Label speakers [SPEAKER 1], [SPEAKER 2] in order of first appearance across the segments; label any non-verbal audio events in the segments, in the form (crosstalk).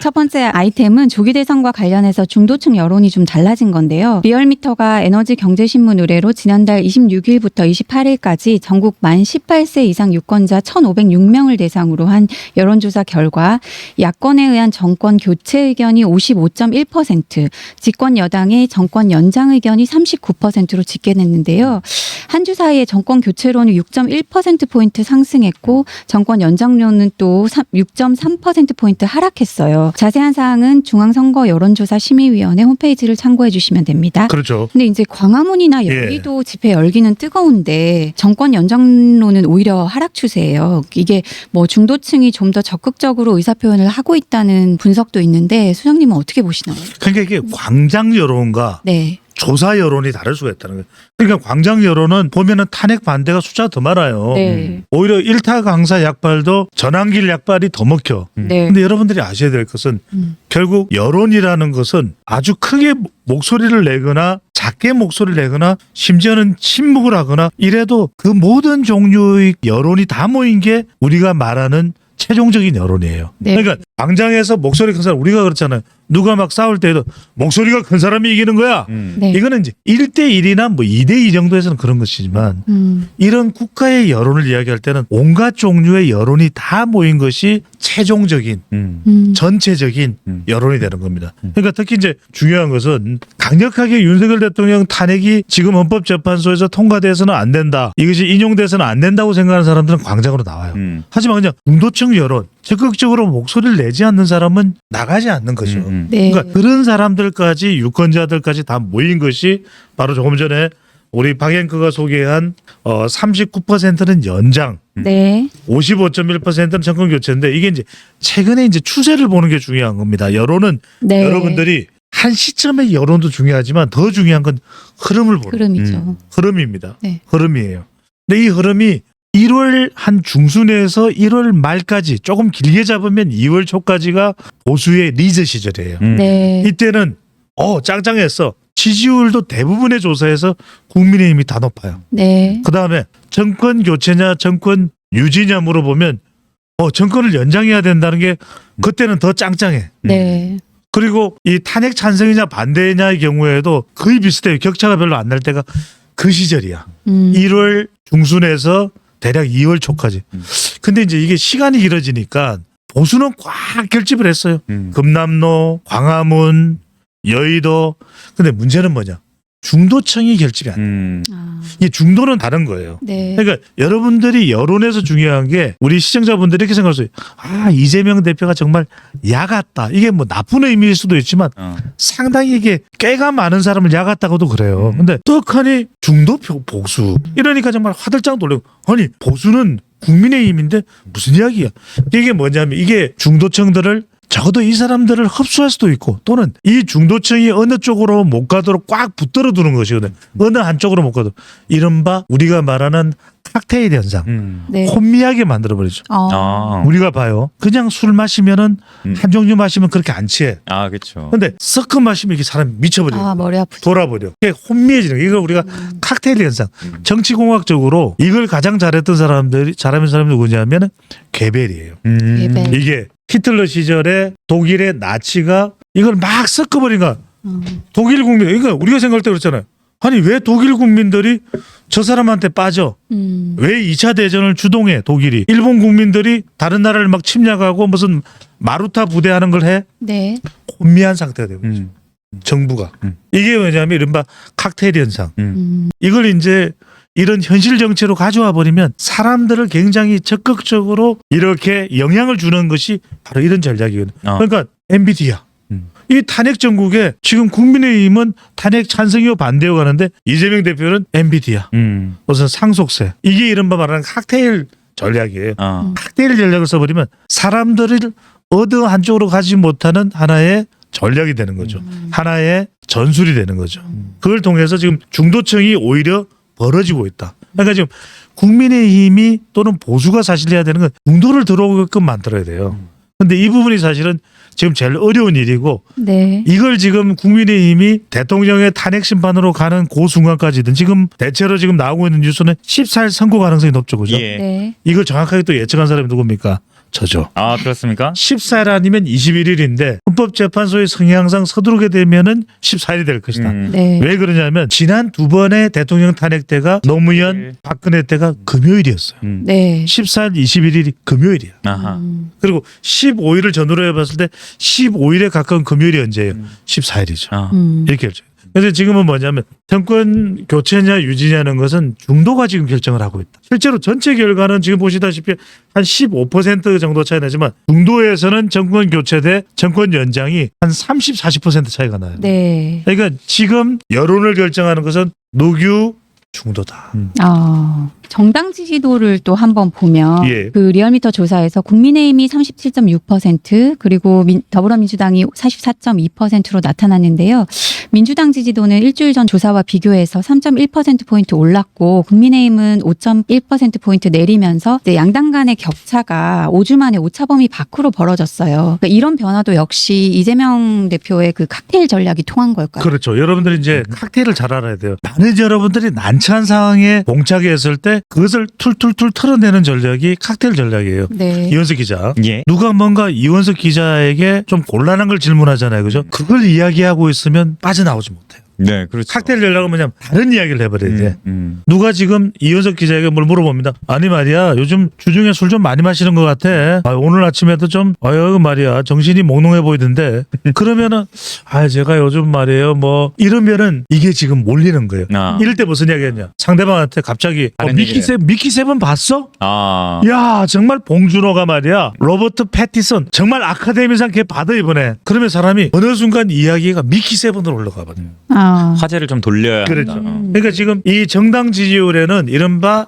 [SPEAKER 1] 첫 번째 아이템은 조기 대선과 관련해서 중도층 여론이 좀 달라진 건데요. 리얼미터가 에너지 경제신문 의뢰로 지난달 26일부터 28일까지 전국 만 18세 이상 유권자 1,506명을 대상으로 한 여론조사 결과 야권에 의한 정권 교체 의견이 55.1%, 집권 여당의 정권 연장 의견이 39%로 집계됐는데요. 한 주 사이에 정권 교체론은 6.1%포인트 상승했고 정권 연장론은 또 6.3%포인트 하락했어요. 자세한 사항은 중앙선거 여론조사 심의위원회 홈페이지를 참고해 주시면 됩니다.
[SPEAKER 2] 그렇죠.
[SPEAKER 1] 근데 이제 광화문이나
[SPEAKER 2] 예.
[SPEAKER 1] 여의도 집회 열기는 뜨거운데 정권 연장론은 오히려 하락 추세예요. 이게 뭐 중도층이 좀 더 적극적으로 의사 표현을 하고 있다는 분석도 있는데 수장님은 어떻게 보시나요?
[SPEAKER 2] 그러니까 이게 광장 여론과
[SPEAKER 1] 네.
[SPEAKER 2] 조사 여론이 다를 수가 있다는 거예요. 그러니까 광장 여론은 보면은 탄핵 반대가 숫자가 더 많아요.
[SPEAKER 1] 네.
[SPEAKER 2] 오히려 일타 강사 약발도 전환길 약발이 더 먹혀.
[SPEAKER 1] 네.
[SPEAKER 2] 근데 여러분들이 아셔야 될 것은
[SPEAKER 1] 음.
[SPEAKER 2] 결국 여론이라는 것은 아주 크게 목소리를 내거나 작게 목소리를 내거나 심지어는 침묵을 하거나 이래도 그 모든 종류의 여론이 다 모인 게 우리가 말하는 최종적인 여론이에요.
[SPEAKER 1] 네.
[SPEAKER 2] 그러니까 광장에서 목소리 큰 사람 우리가 그렇잖아요. 누가 막 싸울 때에도 목소리가 큰 사람이 이기는 거야.
[SPEAKER 3] 음.
[SPEAKER 1] 네.
[SPEAKER 2] 이거는 이제 1대1이나 뭐 2대2 정도에서는 그런 것이지만
[SPEAKER 1] 음.
[SPEAKER 2] 이런 국가의 여론을 이야기할 때는 온갖 종류의 여론이 다 모인 것이 최종적인
[SPEAKER 3] 음.
[SPEAKER 1] 음.
[SPEAKER 2] 전체적인
[SPEAKER 3] 음.
[SPEAKER 2] 여론이 되는 겁니다. 그러니까 특히 이제 중요한 것은 강력하게 윤석열 대통령 탄핵이 지금 헌법재판소에서 통과돼서는 안 된다. 이것이 인용돼서는 안 된다고 생각하는 사람들은 광장으로 나와요.
[SPEAKER 3] 음.
[SPEAKER 2] 하지만 그냥 중도층 여론, 적극적으로 목소리를 내지 않는 사람은 나가지 않는 거죠.
[SPEAKER 3] 음, 음.
[SPEAKER 1] 네.
[SPEAKER 2] 그러니까 그런 사람들까지 유권자들까지 다 모인 것이 바로 조금 전에 우리 박앵커가 소개한 어 39%는 연장,
[SPEAKER 1] 네.
[SPEAKER 2] 55.1%는 정권 교체인데 이게 이제 최근에 이제 추세를 보는 게 중요한 겁니다. 여론은
[SPEAKER 1] 네.
[SPEAKER 2] 여러분들이 한 시점의 여론도 중요하지만 더 중요한 건 흐름을 보는
[SPEAKER 1] 흐름이죠.
[SPEAKER 3] 음.
[SPEAKER 2] 흐름입니다.
[SPEAKER 1] 네.
[SPEAKER 2] 흐름이에요. 근데 이 흐름이 1월 한 중순에서 1월 말까지 조금 길게 잡으면 2월 초까지가 보수의 리즈 시절이에요.
[SPEAKER 3] 음.
[SPEAKER 1] 네.
[SPEAKER 2] 이때는 어 짱짱했어. 지지율도 대부분의 조사에서 국민의힘이 다 높아요.
[SPEAKER 1] 네.
[SPEAKER 2] 그 다음에 정권 교체냐 정권 유지냐 물어보면 어 정권을 연장해야 된다는 게 그때는 더 짱짱해.
[SPEAKER 1] 네.
[SPEAKER 2] 그리고 이 탄핵 찬성이냐 반대냐의 경우에도 거의 비슷해요. 격차가 별로 안 날 때가 그 시절이야.
[SPEAKER 1] 음.
[SPEAKER 2] 1월 중순에서 대략 2월 초까지.
[SPEAKER 3] 음.
[SPEAKER 2] 근데 이제 이게 시간이 길어지니까 보수는 꽉 결집을 했어요.
[SPEAKER 3] 음.
[SPEAKER 2] 금남로, 광화문, 여의도. 근데 문제는 뭐냐? 중도층이 결집이 안 돼.
[SPEAKER 3] 음.
[SPEAKER 1] 아.
[SPEAKER 2] 이게 중도는 다른 거예요.
[SPEAKER 1] 네.
[SPEAKER 2] 그러니까 여러분들이 여론에서 중요한 게 우리 시청자분들이 이렇게 생각할 수 있어요. 아, 이재명 대표가 정말 야 같다. 이게 뭐 나쁜 의미일 수도 있지만
[SPEAKER 3] 어.
[SPEAKER 2] 상당히 이게 깨가 많은 사람을 야 같다고도 그래요.
[SPEAKER 3] 음.
[SPEAKER 2] 근데 떡하니 중도 표 복수. 이러니까 정말 화들짝 놀래고 아니 보수는 국민의힘인데 무슨 이야기야? 이게 뭐냐면 이게 중도층들을 적어도 이 사람들을 흡수할 수도 있고 또는 이 중도층이 어느 쪽으로 못 가도록 꽉 붙들어 두는 것이거든. 어느 한쪽으로 못 가도록. 이른바 우리가 말하는 칵테일 현상.
[SPEAKER 3] 음.
[SPEAKER 1] 네.
[SPEAKER 2] 혼미하게 만들어 버리죠.
[SPEAKER 1] 어.
[SPEAKER 3] 아.
[SPEAKER 2] 우리가 봐요. 그냥 술 마시면은
[SPEAKER 3] 음.
[SPEAKER 2] 한 종류 마시면 그렇게 안 취해.
[SPEAKER 3] 아, 그렇죠.
[SPEAKER 2] 근데 섞어 마시면 이게 사람이 미쳐버려요.
[SPEAKER 1] 아, 머리 아프죠.
[SPEAKER 2] 돌아버려. 이게 혼미해지는 거. 이걸 우리가
[SPEAKER 1] 음.
[SPEAKER 2] 칵테일 현상.
[SPEAKER 3] 음.
[SPEAKER 2] 정치공학적으로 이걸 가장 잘했던 사람들이 잘하는 사람이 누구냐면 괴벨이에요.
[SPEAKER 3] 음.
[SPEAKER 1] 예배.
[SPEAKER 2] 이게 히틀러 시절에 독일의 나치가 이걸 막 섞어버리니까
[SPEAKER 1] 음.
[SPEAKER 2] 독일 국민, 그러니까 우리가 생각할 때 그렇잖아요. 아니 왜 독일 국민들이 저 사람한테 빠져?
[SPEAKER 1] 음.
[SPEAKER 2] 왜 2차 대전을 주동해 독일이? 일본 국민들이 다른 나라를 막 침략하고 무슨 마루타 부대하는 걸 해?
[SPEAKER 1] 네.
[SPEAKER 2] 혼미한 상태가 되고 있죠.
[SPEAKER 3] 음.
[SPEAKER 2] 정부가.
[SPEAKER 3] 음.
[SPEAKER 2] 이게 뭐냐면 이른바 칵테일 현상.
[SPEAKER 3] 음.
[SPEAKER 1] 음.
[SPEAKER 2] 이걸 이제 이런 현실 정치로 가져와 버리면 사람들을 굉장히 적극적으로 이렇게 영향을 주는 것이 바로 이런 전략이거든요.
[SPEAKER 3] 어.
[SPEAKER 2] 그러니까 엔비디아.
[SPEAKER 3] 음.
[SPEAKER 2] 이 탄핵 전국에 지금 국민의힘은 탄핵 찬성이요 반대요 가는데 이재명 대표는 엔비디아.
[SPEAKER 3] 음.
[SPEAKER 2] 무슨 상속세. 이게 이른바 말하는 칵테일 전략이에요.
[SPEAKER 3] 어.
[SPEAKER 2] 칵테일 전략을 써버리면 사람들을 어느 한쪽으로 가지 못하는 하나의 전략이 되는 거죠.
[SPEAKER 1] 음.
[SPEAKER 2] 하나의 전술이 되는 거죠. 그걸 통해서 지금 중도층이 오히려 벌어지고 있다. 그러니까 지금 국민의힘이 또는 보수가 사실 해야 되는 건 중도를 들어오게끔 만들어야 돼요. 근데 이 부분이 사실은 지금 제일 어려운 일이고
[SPEAKER 1] 네.
[SPEAKER 2] 이걸 지금 국민의힘이 대통령의 탄핵 심판으로 가는 그 순간까지든 지금 대체로 지금 나오고 있는 뉴스는 14일 선고 가능성이 높죠. 그죠?
[SPEAKER 3] 예.
[SPEAKER 1] 네.
[SPEAKER 2] 이걸 정확하게 또 예측한 사람이 누굽니까? 저죠.
[SPEAKER 3] 아 그렇습니까?
[SPEAKER 2] 14일 아니면 21일인데 헌법재판소의 성향상 서두르게 되면은 14일이 될 것이다.
[SPEAKER 3] 음.
[SPEAKER 1] 네.
[SPEAKER 2] 왜 그러냐면 지난 두 번의 대통령 탄핵 때가 노무현, 박근혜 때가 금요일이었어요.
[SPEAKER 3] 음.
[SPEAKER 1] 네.
[SPEAKER 2] 14일, 21일이 금요일이야.
[SPEAKER 3] 아하.
[SPEAKER 1] 음.
[SPEAKER 2] 그리고 15일을 전후로 해봤을 때 15일에 가까운 금요일이 언제예요?
[SPEAKER 3] 음.
[SPEAKER 2] 14일이죠.
[SPEAKER 3] 아.
[SPEAKER 1] 음.
[SPEAKER 2] 이렇게 결정. 그래서 지금은 뭐냐면 정권 교체냐 유지냐는 것은 중도가 지금 결정을 하고 있다. 실제로 전체 결과는 지금 보시다시피 한 15% 정도 차이 나지만 중도에서는 정권 교체 대 정권 연장이 한 30, 40% 차이가 나요.
[SPEAKER 1] 네.
[SPEAKER 2] 그러니까 지금 여론을 결정하는 것은 노규 중도다.
[SPEAKER 1] 아, 정당 지지도를 또 한번 보면
[SPEAKER 2] 예.
[SPEAKER 1] 그 리얼미터 조사에서 국민의힘이 37.6% 그리고 민- 더불어민주당이 44.2%로 나타났는데요. 민주당 지지도는 일주일 전 조사와 비교해서 3.1% 포인트 올랐고 국민의힘은 5.1% 포인트 내리면서 이제 양당 간의 격차가 5주 만에 오차 범위 밖으로 벌어졌어요. 그러니까 이런 변화도 역시 이재명 대표의 그 칵테일 전략이 통한 걸까요?
[SPEAKER 2] 그렇죠. 여러분들이 이제 칵테일을 잘 알아야 돼요. 많은 여러분들이 난처한 상황에 봉착해 있을 때 그것을 툴툴툴 털어내는 전략이 칵테일 전략이에요.
[SPEAKER 1] 네.
[SPEAKER 2] 이원석 기자.
[SPEAKER 3] 예.
[SPEAKER 2] 누가 뭔가 이원석 기자에게 좀 곤란한 걸 질문하잖아요. 그죠? 그걸 이야기하고 있으면 빠져 나오지 못해요.
[SPEAKER 3] 네, 그렇죠.
[SPEAKER 2] 칵테일 전략은 뭐냐면 다른 이야기를 해버려야 돼.
[SPEAKER 3] 음, 음.
[SPEAKER 2] 누가 지금 이원석 기자에게 뭘 물어봅니다. 아니 말이야 요즘 주중에 술 좀 많이 마시는 것 같아. 아, 오늘 아침에도 좀 아유 말이야 정신이 몽롱해 보이던데. (laughs) 그러면은 아 제가 요즘 말이에요 뭐 이러면은 이게 지금 몰리는 거예요.
[SPEAKER 3] 아.
[SPEAKER 2] 이럴 때 무슨 이야기 했냐? 상대방한테 갑자기 어,
[SPEAKER 3] 다른
[SPEAKER 2] 미키
[SPEAKER 3] 얘기를
[SPEAKER 2] 세 미키 세븐 봤어?
[SPEAKER 3] 아.
[SPEAKER 2] 야 정말 봉준호가 말이야 로버트 패티슨 정말 아카데미상 걔 받아 이번에 그러면 사람이 어느 순간 이야기가 미키 세븐으로 올라가 버려.
[SPEAKER 1] 아.
[SPEAKER 3] 화제를 좀 돌려야
[SPEAKER 2] 그렇죠.
[SPEAKER 3] 한다. 어.
[SPEAKER 2] 그러니까 지금 이 정당 지지율에는 이른바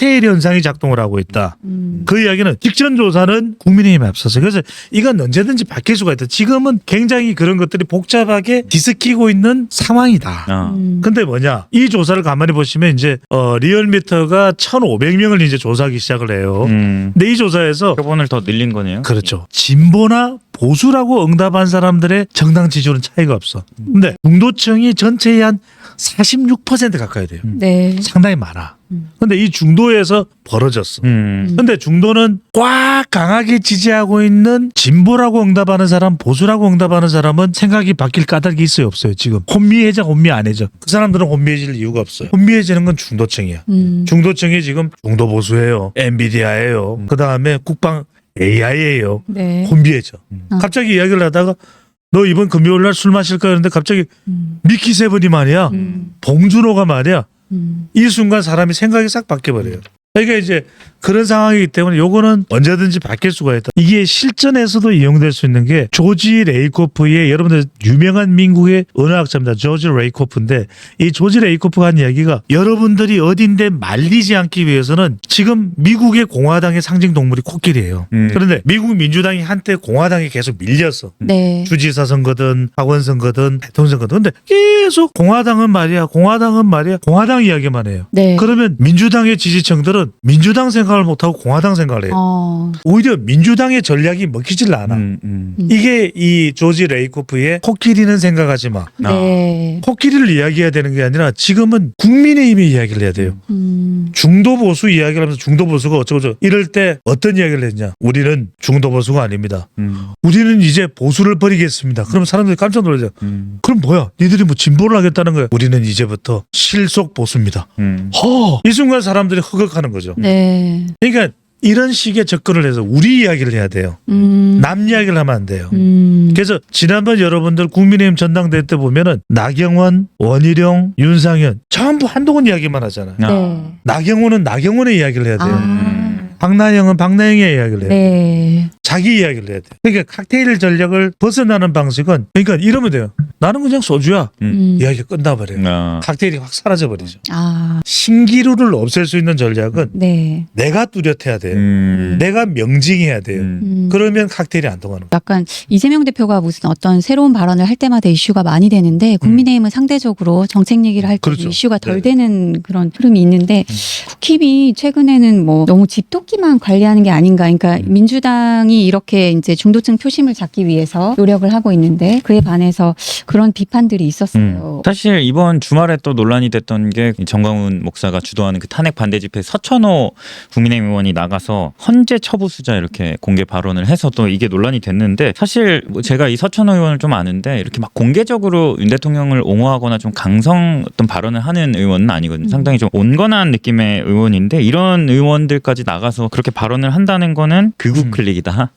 [SPEAKER 2] 칵테일 현상이 작동을 하고 있다.
[SPEAKER 1] 음.
[SPEAKER 2] 그 이야기는 직전 조사는 국민의힘에 앞서서 그래서 이건 언제든지 바뀔 수가 있다. 지금은 굉장히 그런 것들이 복잡하게 뒤섞이고 있는 상황이다.
[SPEAKER 3] 아.
[SPEAKER 1] 음.
[SPEAKER 2] 근데 뭐냐 이 조사를 가만히 보시면 이제 어, 리얼미터가 1,500명을 이제 조사하기 시작을 해요.
[SPEAKER 3] 음.
[SPEAKER 2] 근데 이 조사에서
[SPEAKER 3] 표본을 더 늘린 거네요.
[SPEAKER 2] 그렇죠. 진보나 보수라고 응답한 사람들의 정당 지지율은 차이가 없어. 근데 중도층이 전체의 한 46% 가까이 돼요.
[SPEAKER 1] 네.
[SPEAKER 2] 상당히 많아.
[SPEAKER 1] 음.
[SPEAKER 2] 근데 이 중도에서 벌어졌어.
[SPEAKER 3] 음.
[SPEAKER 2] 근데 중도는 꽉 강하게 지지하고 있는 진보라고 응답하는 사람, 보수라고 응답하는 사람은 생각이 바뀔 까닭이 있어요, 없어요, 지금. 혼미해져, 혼미 안 해져. 그 사람들은 혼미해질 이유가 없어요. 혼미해지는 건 중도층이야.
[SPEAKER 1] 음.
[SPEAKER 2] 중도층이 지금 중도 보수예요. 엔비디아예요. 그 다음에 국방 AI예요.
[SPEAKER 1] 네.
[SPEAKER 2] 혼미해져.
[SPEAKER 1] 아.
[SPEAKER 2] 갑자기 이야기를 하다가 너 이번 금요일 날 술 마실까 그러는데 갑자기
[SPEAKER 1] 음.
[SPEAKER 2] 미키 세븐이 말이야.
[SPEAKER 1] 음.
[SPEAKER 2] 봉준호가 말이야.
[SPEAKER 1] 음.
[SPEAKER 2] 이 순간 사람이 생각이 싹 바뀌어버려요. 그러니까 이제 그런 상황이기 때문에 요거는 언제든지 바뀔 수가 있다. 이게 실전에서도 이용될 수 있는 게 조지 레이코프의 여러분들 유명한 미국의 언어학자입니다. 조지 레이코프인데 이 조지 레이코프가 한 이야기가 여러분들이 어딘데 말리지 않기 위해서는 지금 미국의 공화당의 상징 동물이 코끼리예요.
[SPEAKER 3] 음.
[SPEAKER 2] 그런데 미국 민주당이 한때 공화당에 계속 밀렸어.
[SPEAKER 1] 네.
[SPEAKER 2] 주지사 선거든 학원 선거든 대통령 선거든 근데 계속 공화당은 말이야 공화당은 말이야 공화당 이야기만 해요
[SPEAKER 1] 네.
[SPEAKER 2] 그러면 민주당의 지지층들은 민주당 생각 을 못하고 공화당 생각을 해요
[SPEAKER 1] 어.
[SPEAKER 2] 오히려 민주당의 전략이 먹히질 않아
[SPEAKER 3] 음, 음.
[SPEAKER 1] 음.
[SPEAKER 2] 이게 이 조지 레이코프의 코끼리는 생각하지 마
[SPEAKER 1] 네.
[SPEAKER 2] 코끼리를 이야기해야 되는 게 아니라 지금은 국민의힘의 이야기를 해야 돼요
[SPEAKER 1] 음.
[SPEAKER 2] 중도 보수 이야기를 하면서 중도 보수가 어쩌고 저쩌고 이럴 때 어떤 이야기를 했냐 우리는 중도 보수가 아닙니다
[SPEAKER 3] 음.
[SPEAKER 2] 우리는 이제 보수를 버리겠습니다 그럼 사람들이 깜짝 놀라죠
[SPEAKER 3] 음.
[SPEAKER 2] 그럼 뭐야? 니들이 뭐 진보를 하겠다는 거야? 우리는 이제부터 실속 보수입니다.
[SPEAKER 3] 음.
[SPEAKER 2] 허! 이 순간 사람들이 허걱하는 거죠.
[SPEAKER 1] 네.
[SPEAKER 2] 그러니까 이런 식의 접근을 해서 우리 이야기를 해야 돼요.
[SPEAKER 1] 음.
[SPEAKER 2] 남 이야기를 하면 안 돼요.
[SPEAKER 1] 음.
[SPEAKER 2] 그래서 지난번 여러분들 국민의힘 전당대회 때 보면은 나경원, 원희룡, 윤상현 전부 한동훈 이야기만 하잖아요.
[SPEAKER 3] 아.
[SPEAKER 1] 네.
[SPEAKER 2] 나경원은 나경원의 이야기를 해야 돼요.
[SPEAKER 1] 아.
[SPEAKER 2] 박나영은 박나영의 이야기를 해요.
[SPEAKER 1] 네.
[SPEAKER 2] 자기 이야기를 해야 돼요. 그러니까 칵테일 전략을 벗어나는 방식은 그러니까 이러면 돼요. 나는 그냥 소주야.
[SPEAKER 1] 음.
[SPEAKER 2] 이야기가 끝나버려요.
[SPEAKER 3] 아.
[SPEAKER 2] 칵테일이 확 사라져버리죠.
[SPEAKER 1] 아.
[SPEAKER 2] 신기루를 없앨 수 있는 전략은
[SPEAKER 1] 네.
[SPEAKER 2] 내가 뚜렷해야 돼요.
[SPEAKER 3] 음.
[SPEAKER 2] 내가 명징해야 돼요.
[SPEAKER 3] 음.
[SPEAKER 1] 음.
[SPEAKER 2] 그러면 칵테일이 안 통하는 거예요.
[SPEAKER 1] 약간 이재명 대표가 무슨 어떤 새로운 발언을 할 때마다 이슈가 많이 되는데 국민의힘은 상대적으로 정책 얘기를 할 때
[SPEAKER 2] 그렇죠.
[SPEAKER 1] 이슈가 덜
[SPEAKER 2] 네.
[SPEAKER 1] 되는 그런 흐름이 있는데
[SPEAKER 3] 음.
[SPEAKER 1] 국힙이 최근에는 뭐 너무 집토끼만 관리하는 게 아닌가. 그러니까
[SPEAKER 3] 음.
[SPEAKER 1] 민주당이 이미 이렇게 이제 중도층 표심을 잡기 위해서 노력을 하고 있는데 그에 반해서 그런 비판들이 있었어요.
[SPEAKER 3] 음. 사실 이번 주말에 또 논란이 됐던 게이 정광훈 목사가 주도하는 그 탄핵 반대 집회 서천호 국민의힘 의원이 나가서 헌재 처부 수자 이렇게 공개 발언을 해서 또 이게 논란이 됐는데 사실 뭐 제가 이 서천호 의원을 좀 아는데 이렇게 막 공개적으로 윤 대통령을 옹호하거나 좀 강성 어떤 발언을 하는 의원은 아니거든요.
[SPEAKER 1] 음.
[SPEAKER 3] 상당히 좀 온건한 느낌의 의원인데 이런 의원들까지 나가서 그렇게 발언을 한다는 거는 극우
[SPEAKER 2] 음.
[SPEAKER 3] 클릭이다.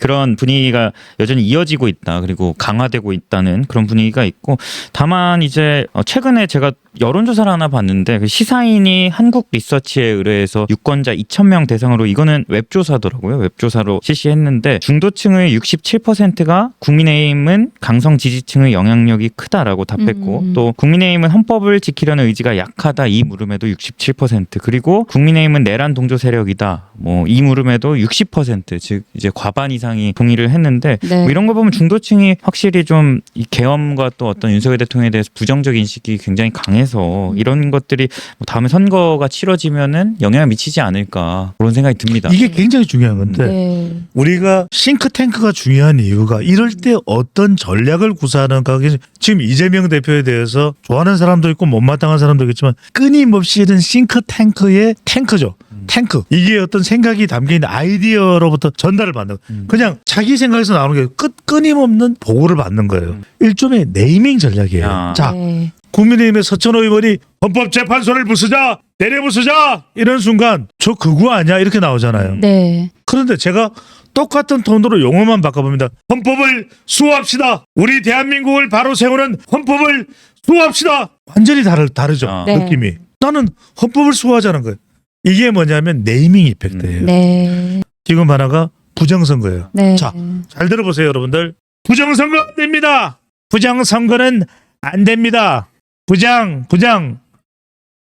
[SPEAKER 3] 그런 분위기가 여전히 이어지고 있다. 그리고 강화되고 있다는 그런 분위기가 있고 다만 이제 어, 최근에 제가 여론조사를 하나 봤는데 그 시사인이 한국 리서치에 의뢰해서 유권자 2,000명 대상으로 이거는 웹조사더라고요. 웹조사로 실시했는데 중도층의 67%가 국민의힘은 강성 지지층의 영향력이 크다라고 답했고
[SPEAKER 1] 음.
[SPEAKER 3] 또 국민의힘은 헌법을 지키려는 의지가 약하다 이 물음에도 67% 그리고 국민의힘은 내란 동조 세력이다 뭐 이 물음에도 60%즉 이제 과반 이상이 동의를 했는데
[SPEAKER 1] 네.
[SPEAKER 3] 뭐 이런 거 보면 중도층이 확실히 좀 이 계엄과 또 어떤 윤석열 대통령에 대해서 부정적 인식이 굉장히 강해서 이런 것들이 뭐 다음에 선거가 치러지면은 영향을 미치지 않을까 그런 생각이 듭니다.
[SPEAKER 2] 이게 굉장히 중요한 건데
[SPEAKER 1] 네.
[SPEAKER 2] 우리가 싱크탱크가 중요한 이유가 이럴 때 어떤 전략을 구사하는가 그게 지금 이재명 대표에 대해서 좋아하는 사람도 있고 못마땅한 사람도 있겠지만 끊임없이 이런 싱크탱크의 탱크죠. 탱크 이게 어떤 생각이 담긴 아이디어로부터 전달을 받는.
[SPEAKER 3] 음.
[SPEAKER 2] 그냥 자기 생각에서 나오는 게 끝, 끊임없는 보고를 받는 거예요. 일종의 네이밍 전략이에요.
[SPEAKER 3] 야.
[SPEAKER 2] 자
[SPEAKER 1] 네.
[SPEAKER 2] 국민의힘의 서천호 의원이 헌법재판소를 부수자 내려 부수자 이런 순간 저 그거 아니야 이렇게 나오잖아요.
[SPEAKER 1] 네.
[SPEAKER 2] 그런데 제가 똑같은 톤으로 용어만 바꿔봅니다. 헌법을 수호합시다. 우리 대한민국을 바로 세우는 헌법을 수호합시다. 완전히 다르, 다르죠.
[SPEAKER 3] 아.
[SPEAKER 1] 네.
[SPEAKER 2] 느낌이. 나는 헌법을 수호하자는 거예요. 이게 뭐냐면 네이밍 이펙트예요.
[SPEAKER 1] 네.
[SPEAKER 2] 지금 하나가 부정선거예요.
[SPEAKER 1] 네.
[SPEAKER 2] 자, 잘 들어보세요, 여러분들. 부정선거 안 됩니다. 부정선거는 안 됩니다. 부장, 부장.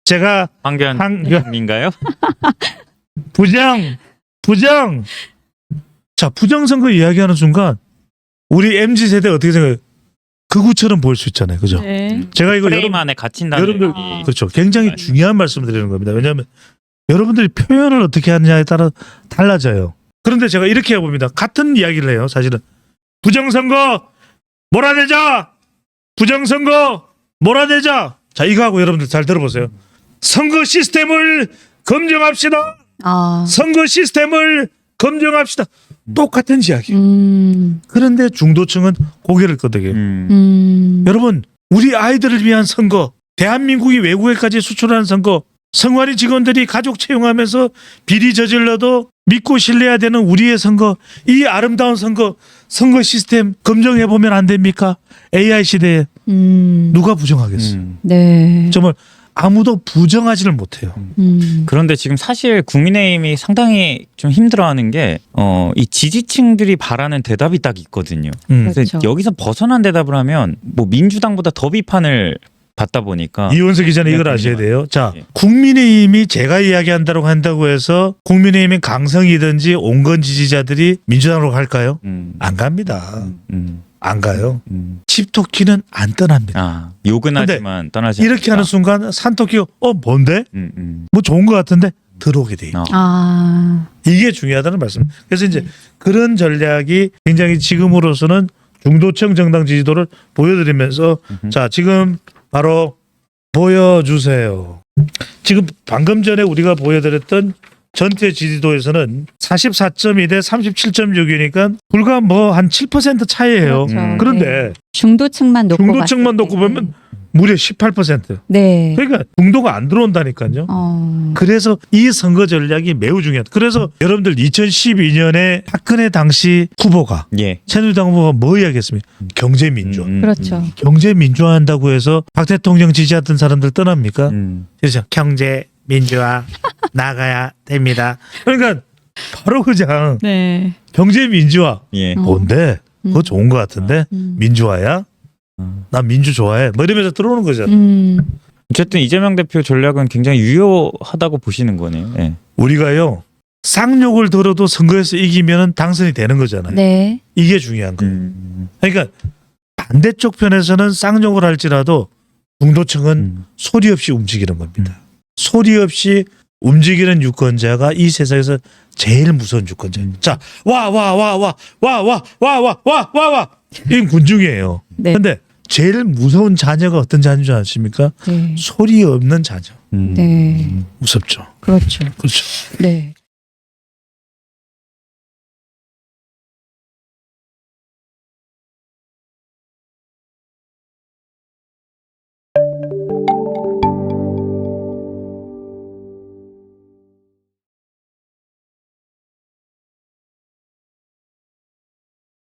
[SPEAKER 2] 제가 한-
[SPEAKER 3] 황교안님인가요?
[SPEAKER 2] 부정, (laughs) 부정. 자, 부정선거 이야기하는 순간 우리 MZ 세대 어떻게 생각해요? 극우처럼 보일 수 있잖아요, 그죠?
[SPEAKER 1] 네.
[SPEAKER 2] 제가 이거
[SPEAKER 3] 프레임
[SPEAKER 2] 여러분,
[SPEAKER 3] 안에 갇힌다는
[SPEAKER 2] 여러분들
[SPEAKER 3] 얘기.
[SPEAKER 2] 그렇죠. 굉장히 중요한 말씀을 드리는 겁니다. 왜냐하면 여러분들이 표현을 어떻게 하느냐에 따라 달라져요. 그런데 제가 이렇게 해봅니다. 같은 이야기를 해요. 사실은 부정선거 몰아내자. 부정선거 몰아내자. 자 이거 하고 여러분들 잘 들어보세요. 선거 시스템을 검증합시다.
[SPEAKER 1] 아.
[SPEAKER 2] 선거 시스템을 검증합시다. 똑같은 이야기.
[SPEAKER 1] 음.
[SPEAKER 2] 그런데 중도층은 고개를 끄덕여요.
[SPEAKER 3] 음.
[SPEAKER 1] 음.
[SPEAKER 2] 여러분 우리 아이들을 위한 선거 대한민국이 외국에까지 수출하는 선거 성관이 직원들이 가족 채용하면서 비리 저질러도 믿고 신뢰해야 되는 우리의 선거 이 아름다운 선거 선거 시스템 검증해 보면 안 됩니까 AI 시대에
[SPEAKER 1] 음.
[SPEAKER 2] 누가 부정하겠어 요
[SPEAKER 3] 음.
[SPEAKER 1] 네.
[SPEAKER 2] 정말 아무도 부정하지를 못해요
[SPEAKER 1] 음.
[SPEAKER 3] 그런데 지금 사실 국민의힘이 상당히 좀 힘들어하는 게 어, 이 지지층들이 바라는 대답이 딱 있거든요.
[SPEAKER 2] 음.
[SPEAKER 3] 그래서
[SPEAKER 1] 그렇죠.
[SPEAKER 3] 여기서 벗어난 대답을 하면 뭐 민주당보다 더 비판을 받다 보니까
[SPEAKER 2] 이원석 기자는 이걸
[SPEAKER 3] 네,
[SPEAKER 2] 아셔야 돼요 자
[SPEAKER 3] 예.
[SPEAKER 2] 국민의힘이 제가 이야기한다고 한다고 해서 국민의힘의 강성이든지 온건 지지자들이 민주당으로 갈까요
[SPEAKER 3] 음,
[SPEAKER 2] 안 갑니다
[SPEAKER 3] 음, 음,
[SPEAKER 2] 안 가요
[SPEAKER 3] 음.
[SPEAKER 2] 칩토키는 안 떠납니다.
[SPEAKER 3] 아 욕은 하지만 떠나지
[SPEAKER 2] 이렇게
[SPEAKER 3] 않는다.
[SPEAKER 2] 하는 순간 산토끼가 어 뭔데?
[SPEAKER 3] 음, 음.
[SPEAKER 2] 뭐 좋은 것 같은데 들어오게 돼.
[SPEAKER 3] 어.
[SPEAKER 1] 아.
[SPEAKER 2] 이게 중요하다는 말씀. 그래서 이제 그런 전략이 굉장히 지금으로서는 중도층 정당 지지도를 보여드리면서
[SPEAKER 3] 음흠.
[SPEAKER 2] 자 지금 바로 보여주세요. 지금 방금 전에 우리가 보여드렸던 전체 지지도에서는 44.2 대 37.6이니까 불과 뭐 한 7% 차이예요.
[SPEAKER 1] 그렇죠.
[SPEAKER 3] 음.
[SPEAKER 2] 그런데
[SPEAKER 1] 네. 중도층만 놓고
[SPEAKER 2] 중도층만
[SPEAKER 1] 봤을
[SPEAKER 2] 놓고
[SPEAKER 1] 때는.
[SPEAKER 2] 보면 무려 18%.
[SPEAKER 1] 네.
[SPEAKER 2] 그러니까 중도가 안 들어온다니까요.
[SPEAKER 1] 어.
[SPEAKER 2] 그래서 이 선거 전략이 매우 중요하다. 그래서 여러분들 2012년에 박근혜 당시 후보가
[SPEAKER 3] 예.
[SPEAKER 2] 새누리당 후보가 뭐 이야기했습니까? 경제 민주화.
[SPEAKER 3] 음, 음,
[SPEAKER 1] 그렇죠.
[SPEAKER 2] 경제 민주화한다고 해서 박 대통령 지지하던 사람들 떠납니까?
[SPEAKER 3] 음.
[SPEAKER 2] 그래서 경제 민주화 (laughs) 나가야 됩니다. 그러니까 바로 그냥
[SPEAKER 1] 네.
[SPEAKER 2] 경제 민주화
[SPEAKER 3] 예.
[SPEAKER 1] 어.
[SPEAKER 2] 뭔데? 그거
[SPEAKER 1] 음.
[SPEAKER 2] 좋은 것 같은데
[SPEAKER 1] 음.
[SPEAKER 2] 민주화야?
[SPEAKER 3] 음.
[SPEAKER 2] 나 민주 좋아해. 뭐 이러면서 들어오는 거잖아.
[SPEAKER 1] 음.
[SPEAKER 3] 어쨌든 이재명 대표 전략은 굉장히 유효하다고 보시는 거네요. 예.
[SPEAKER 2] 우리가요 쌍욕을 들어도 선거에서 이기면 당선이 되는 거잖아요.
[SPEAKER 1] 네.
[SPEAKER 2] 이게 중요한 거예요.
[SPEAKER 3] 음.
[SPEAKER 2] 그러니까 반대쪽 편에서는 쌍욕을 할지라도 중도층은
[SPEAKER 3] 음.
[SPEAKER 2] 소리 없이 움직이는 겁니다. 소리 없이 움직이는 유권자가 이 세상에서 제일 무서운 유권자입니다. 자, 와, 와, 와, 와, 와, 와, 와, 와, 와, 와, 와. 이 군중이에요.
[SPEAKER 1] 네.
[SPEAKER 2] 근데 제일 무서운 자녀가 어떤 자녀인 줄 아십니까?
[SPEAKER 1] 네.
[SPEAKER 2] 소리 없는 자녀.
[SPEAKER 3] 음.
[SPEAKER 1] 네.
[SPEAKER 2] 무섭죠.
[SPEAKER 1] 그렇죠.
[SPEAKER 2] 그렇죠.
[SPEAKER 1] 네.